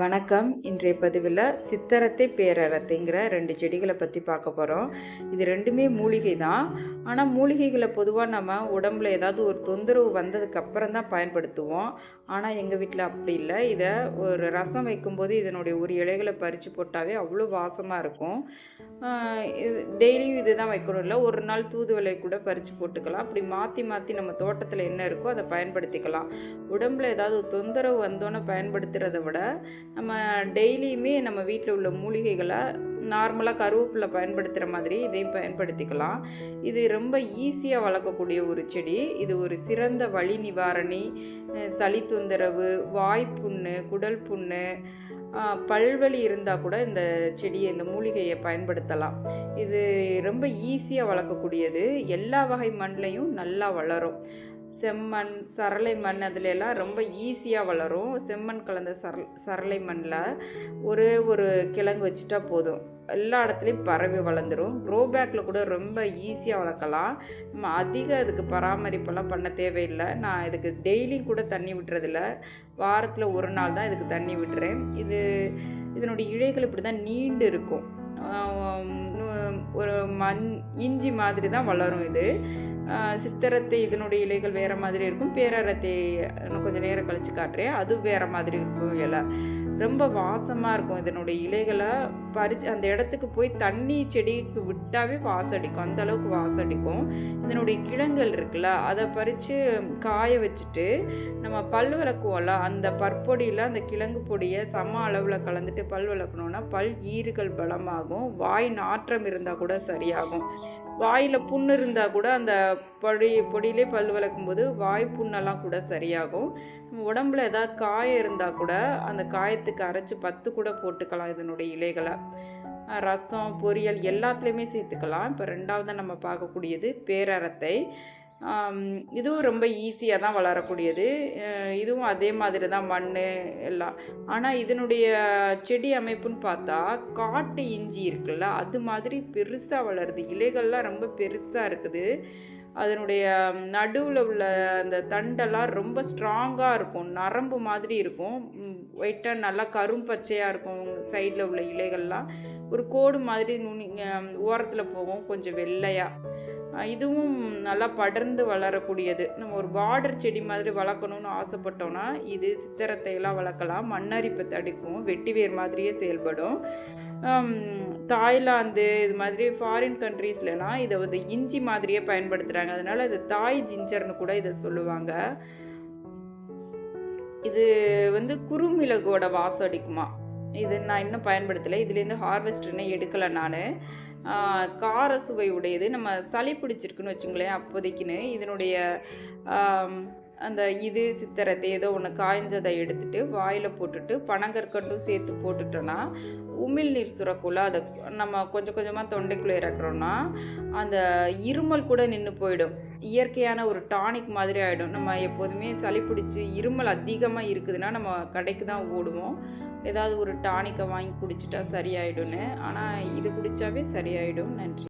வணக்கம். இன்றைய பதிவில் சித்தரத்தை பேரரத்தைங்கிற ரெண்டு செடிகளை பற்றி பார்க்க போகிறோம் இது ரெண்டுமே மூலிகை தான். ஆனால் மூலிகைகளை பொதுவாக நம்ம உடம்புல ஏதாவது ஒரு தொந்தரவு வந்ததுக்கு அப்புறம் தான் பயன்படுத்துவோம். ஆனால் எங்கள் வீட்டில் அப்படி இல்லை. இதை ஒரு ரசம் வைக்கும்போது இதனுடைய ஒரு இலைகளை பறித்து போட்டாவே அவ்வளோ வாசமாக இருக்கும். இது டெய்லியும் இது தான் வைக்கணும். இல்லை ஒரு நாள் தூதுவளை கூட பறித்து போட்டுக்கலாம். அப்படி மாற்றி மாற்றி நம்ம தோட்டத்தில் என்ன இருக்கோ அதை பயன்படுத்திக்கலாம். உடம்புல ஏதாவது ஒரு தொந்தரவு வந்தோன்னே பயன்படுத்துகிறத விட நம்ம டெய்லியுமே நம்ம வீட்டில் உள்ள மூலிகைகளை நார்மலாக கருவேப்பிலை பயன்படுத்துகிற மாதிரி இதையும் பயன்படுத்திக்கலாம். இது ரொம்ப ஈஸியாக வளர்க்கக்கூடிய ஒரு செடி. இது ஒரு சிறந்த வழி நிவாரணி சளி தொந்தரவு வாய்ப்புண்ணு குடல் புண்ணு ஆஹ் பல்வலி இருந்தால் கூட இந்த செடியை இந்த மூலிகையை பயன்படுத்தலாம். இது ரொம்ப ஈஸியாக வளர்க்கக்கூடியது. எல்லா வகை மண்லையும் நல்லா வளரும். செம்மண் சரளை மண் அதுல எல்லாம் ரொம்ப ஈஸியாக வளரும். செம்மண் கலந்த சர சரளை மண்ணில் ஒரே ஒரு கிழங்கு வச்சுட்டா போதும். எல்லா இடத்துலையும் பரவி வளர்ந்துடும் க்ரோ பேக்கில் கூட ரொம்ப ஈஸியாக வளர்க்கலாம். நம்ம அதிக அதுக்கு பராமரிப்பெல்லாம் பண்ண தேவையில்லை. நான் இதுக்கு டெய்லியும் கூட தண்ணி விட்டுறதில்ல. வாரத்தில் ஒரு நாள் தான் இதுக்கு தண்ணி விட்டுறேன். இது இதனுடைய இழைகள் இப்படி தான் நீண்டு இருக்கும். ஒரு மண் இஞ்சி மாதிரி தான் வளரும் இது. சித்திரத்தை இதனுடைய இலைகள் வேறு மாதிரி இருக்கும். பேரரத்தை இன்னும் கொஞ்சம் நேரம் கழித்து காட்டுறேன். அது வேறு மாதிரி இருக்கும் இலை. ரொம்ப வாசமாக இருக்கும் இதனுடைய இலைகளை. பறித்து அந்த இடத்துக்கு போய் தண்ணி செடிக்கு விட்டாவே வாசம் அடிக்கும் அந்த அளவுக்கு வாசம் அடிக்கும் இதனுடைய கிழங்குகள் இருக்குல்ல அதை பறித்து காய வச்சுட்டு நம்ம பல் விளக்குவோம்ல அந்த பற்பொடியில் அந்த கிழங்கு பொடியை சம அளவில் கலந்துட்டு பல் விளக்கணுன்னா பல் ஈறுகள் பலமாகும். வாய் நாற்றம் இருந்தால் கூட சரியாகும். வாயில் புண்ணு இருந்தால் கூட அந்த பொடி பொடியிலே பல் விளக்கும் போது வாய் புண்ணெல்லாம் கூட சரியாகும். உடம்புல ஏதாவது காயம் இருந்தால் கூட அந்த காயத்துக்கு அரைச்சி பத்து கூட போட்டுக்கலாம் இதனுடைய இலைகளை. ரசம் பொரியல் எல்லாத்துலேயுமே சேர்த்துக்கலாம். இப்போ ரெண்டாவது நம்ம பார்க்கக்கூடியது பேரரத்தை. இதுவும் ரொம்ப ஈஸியாக தான் வளரக்கூடியது. இதுவும் அதே மாதிரி தான் மண் எல்லாம். ஆனால் இதனுடைய செடி அமைப்புன்னு பார்த்தா காட்டு இஞ்சி இருக்குல்ல அது மாதிரி பெருசாக வளருது. இலைகள்லாம் ரொம்ப பெருசாக இருக்குது. அதனுடைய நடுவில் உள்ள அந்த தண்டெல்லாம் ரொம்ப ஸ்ட்ராங்காக இருக்கும். நரம்பு மாதிரி இருக்கும். ஒயிட்டாக நல்லா கரும்பச்சையாக இருக்கும் சைடில் உள்ள இலைகள்லாம். ஒரு கோடு மாதிரி நுனி ஓரத்தில் போகும் கொஞ்சம் வெள்ளையாக இதுவும் நல்லா படர்ந்து வளரக்கூடியது. நம்ம ஒரு பார்டர் செடி மாதிரி வளர்க்கணும்னு ஆசைப்பட்டோம்னா இது சித்திரத்தையெல்லாம் வளர்க்கலாம். மண்ணரிப்பை தடுக்கும். வெட்டிவேர் மாதிரியே செயல்படும். தாய்லாந்து இது மாதிரி ஃபாரின் கண்ட்ரீஸ்லலாம் இதை வந்து இஞ்சி மாதிரியே பயன்படுத்துகிறாங்க அதனால் இது தாய் ஜிஞ்சர்னு கூட இதை சொல்லுவாங்க. இது வந்து குறுமிளகோட வாசம் அடிக்குமா? இது நான் இன்னும் பயன்படுத்தலை. இதுலேருந்து ஹார்வெஸ்ட்னே எடுக்கலை நான். கார சுவை உடையது. நம்ம சளி பிடிச்சிருக்குன்னு வச்சுங்களேன் அப்போதைக்குன்னு இதனுடைய அந்த இது சித்திரத்தை ஏதோ ஒன்று காய்ஞ்சதை எடுத்துட்டு வாயில் போட்டுட்டு பனங்கற்கண்டும் சேர்த்து போட்டுட்டோன்னா உமிழ் நீர் சுரக்குள்ள அதை நம்ம கொஞ்சம் கொஞ்சமாக தொண்டைக்குள்ளே இறக்குறோன்னா அந்த இருமல் கூட நின்று போயிடும். இயற்கையான ஒரு டானிக் மாதிரி ஆகிடும் நம்ம எப்போதுமே சளி பிடிச்சி இருமல் அதிகமாக இருக்குதுன்னா நம்ம கடைக்கு தான் ஓடுவோம். ஏதாவது ஒரு டானிக்கை வாங்கி குடிச்சிட்டா சரியாயிடும்னு. ஆனால் இது குடித்தாவே சரியாயிடும் நன்றி.